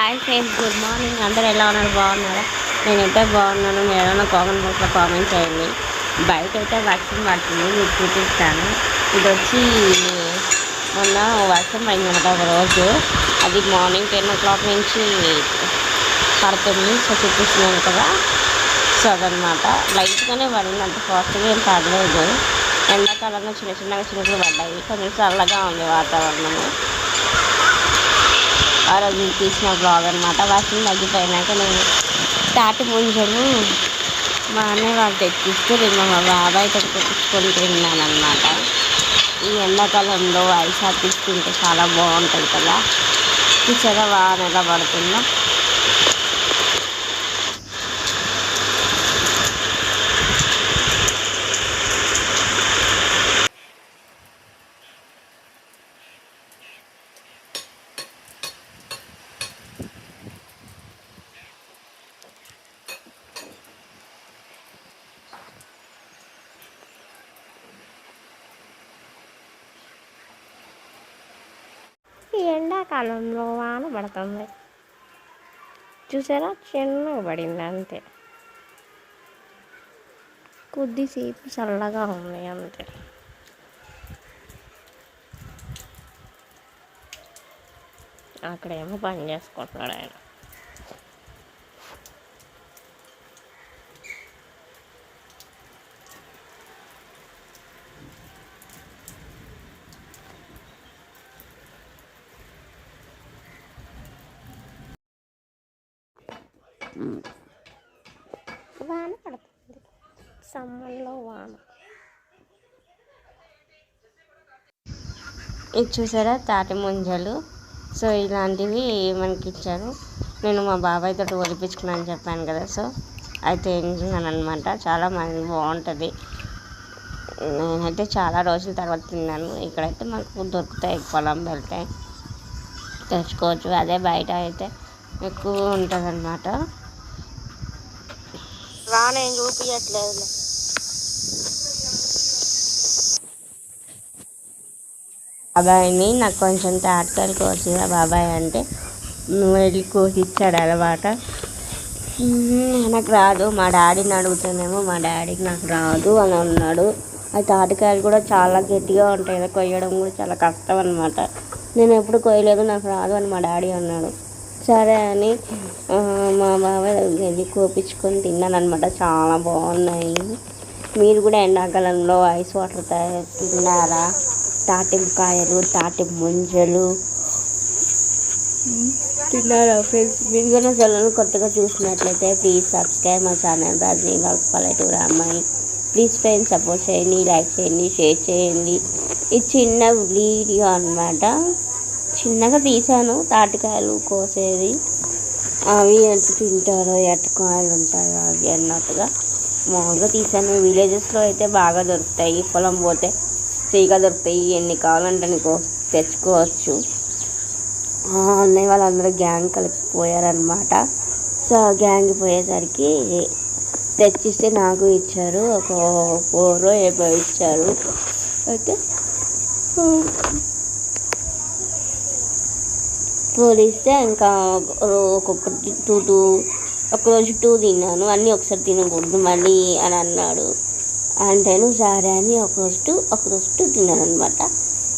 Hi friends good morning. అందరు ఎలా ఉన్నారు? బాగున్నారా? నేనైతే బాగున్నాను. మీరు ఏమైనా కామెంట్ బాక్స్లో కామెంట్ చేయండి. బయట అయితే వర్షం పడుతుంది. మీకు చూపిస్తాను. ఇది వచ్చి మొన్న వర్షం పడిందనమాట ఒక రోజు అది మార్నింగ్ టెన్ ఓ క్లాక్ నుంచి పడుతుంది. సో చూపిస్తున్నాను కదా. సో అదనమాట. లైట్గానే పడింది. అంత ఫాస్ట్గా ఏం పడలేదు. ఎండాకాలంలో చిన్న చిన్నగా చిన్నగా పడ్డాయి. కొంచెం చల్లగా ఉంది వాతావరణము. ఆ రోజు తీసిన బ్లాగ్ అనమాట వర్షం తగ్గిపోయినాక నేను తాటి ముంజలు మా అన్నయ్య వాళ్ళు తెచ్చిస్తే మా బాబాయ్ తెచ్చుకొని తిన్నాను అనమాట ఈ ఎండాకాలంలో ఐస్ తీసుకుంటే చాలా బాగుంటుంది కదా. చూసారా వాన ఎలా పడుతుందో ఈ వాన పడుతుంది. చూసారా? చిన్నగా పడింది అంతే. కొద్దిసేపు చల్లగా ఉంది అంతే. అక్కడేమో పని చేసుకుంటున్నాడు ఆయన. వాన పడుతుంది. సమ్మర్లో వాన. ఇది చూసారా తాటి ముంజలు? సో ఇలాంటివి మనకి ఇచ్చారు. నేను మా బాబాయ్ తోటి ఒలిపించుకున్నాను చెప్పాను కదా. సో అయితే తింటున్నాను అనమాట చాలా మంది బాగుంటుంది. నేనైతే చాలా రోజుల తర్వాత తిన్నాను. ఇక్కడైతే మాకు దొరుకుతాయి పొలం వెళ్తే తెచ్చుకోవచ్చు. అదే బయట అయితే ఎక్కువ ఉంటుంది అనమాట రానేం చూపించట్లేదు బాబాయ్ని నాకు కొంచెం తాటకాయలు కోసిరా బాబాయ్ అంటే. "నువ్వు వెళ్ళి కోసి ఇచ్చాడు అనమాట నాకు రాదు మా డాడీని అడుగుతానేమో మా డాడీకి నాకు రాదు అని అన్నాడు. ఆ తాటికాయలు కూడా చాలా గట్టిగా ఉంటాయి కదా కొయ్యడం కూడా చాలా కష్టం అనమాట నేను ఎప్పుడు కొయ్యలేదు నాకు రాదు అని మా డాడీ అన్నాడు. సరే అని మా బాబాయ్ దగ్గరికి కోపించుకొని తిన్నాను అనమాట చాలా బాగున్నాయి. మీరు కూడా ఎండాకాలంలో ఐస్ వాటర్ తా- తిన్నారా? తాటికాయలు తాటి ముంజలు. తిన్నారా ఫ్రెండ్స్ మీరు కూడా ఛానల్ కొత్తగా చూసినట్లయితే ప్లీజ్ సబ్స్క్రైబ్ మా ఛానల్ రజనీ బ్లాగ్స్ పల్లెటూరు అమ్మాయి. ప్లీజ్ ఫ్రెండ్స్ సపోర్ట్ చేయండి లైక్ చేయండి షేర్ చేయండి. ఇది చిన్న వీడియో అన్నమాట. చిన్నగా తీసాను. తాటికాయలు కోసేది. అవి ఎంత తింటారో ఎట్టకాయలు ఉంటాయో అవి అన్నట్టుగా మామూలుగా తీసాను. విలేజెస్లో అయితే బాగా దొరుకుతాయి. పొలం పోతే ఫ్రీగా దొరుకుతాయి. ఎన్ని కావాలంటే నీకు కో తెచ్చుకోవచ్చు. అన్నయ్య వాళ్ళందరూ గ్యాంగ్ కలిపిపోయారనమాట సో ఆ గ్యాంగ్ పోయేసరికి తెచ్చిస్తే నాకు ఇచ్చారు. ఒక ఫోర్ ఏమో ఇచ్చారు. అయితే పోలిస్తే ఇంకా ఒక్కొక్కటి టూ టూ ఒకరోజు టూ తిన్నాను. అన్నీ ఒకసారి తినకూడదు మళ్ళీ అని అన్నాడు. అంటేను సరే అని ఒకరోజు టూ ఒకరోజు టూ తిన్నాను అనమాట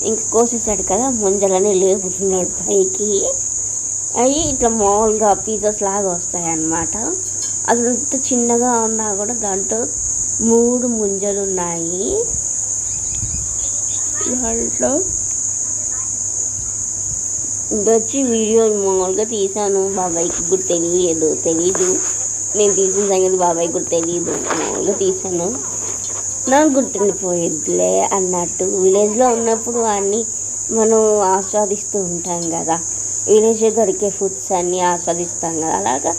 ఇంక కోసేసాడు కదా ముంజలనే లేపుతున్నాడు పైకి. అవి ఇట్లా మామూలుగా పీసెస్ లాగా వస్తాయి అన్నమాట అదంతా చిన్నగా ఉన్నా కూడా దాంట్లో మూడు ముంజలు ఉన్నాయి. దాంట్లో వచ్చి వీడియో మామూలుగా తీసాను బాబాయ్కి కూడా తెలియదు. తెలీదు. నేను తీసిన సంగతి బాబాయ్ కూడా తెలియదు మామూలుగా తీసాను నాకు గుర్తుండిపోయిద్దిలే అన్నట్టు. విలేజ్లో ఉన్నప్పుడు అన్నీ మనం ఆస్వాదిస్తూ ఉంటాం కదా. విలేజ్లో దొరికే ఫుడ్స్ అన్నీ ఆస్వాదిస్తాం కదా. అలాగా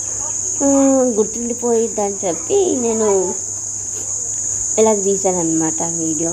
గుర్తుండిపోయిద్దని అని చెప్పి నేను ఇలా తీసాను అనమాట వీడియో.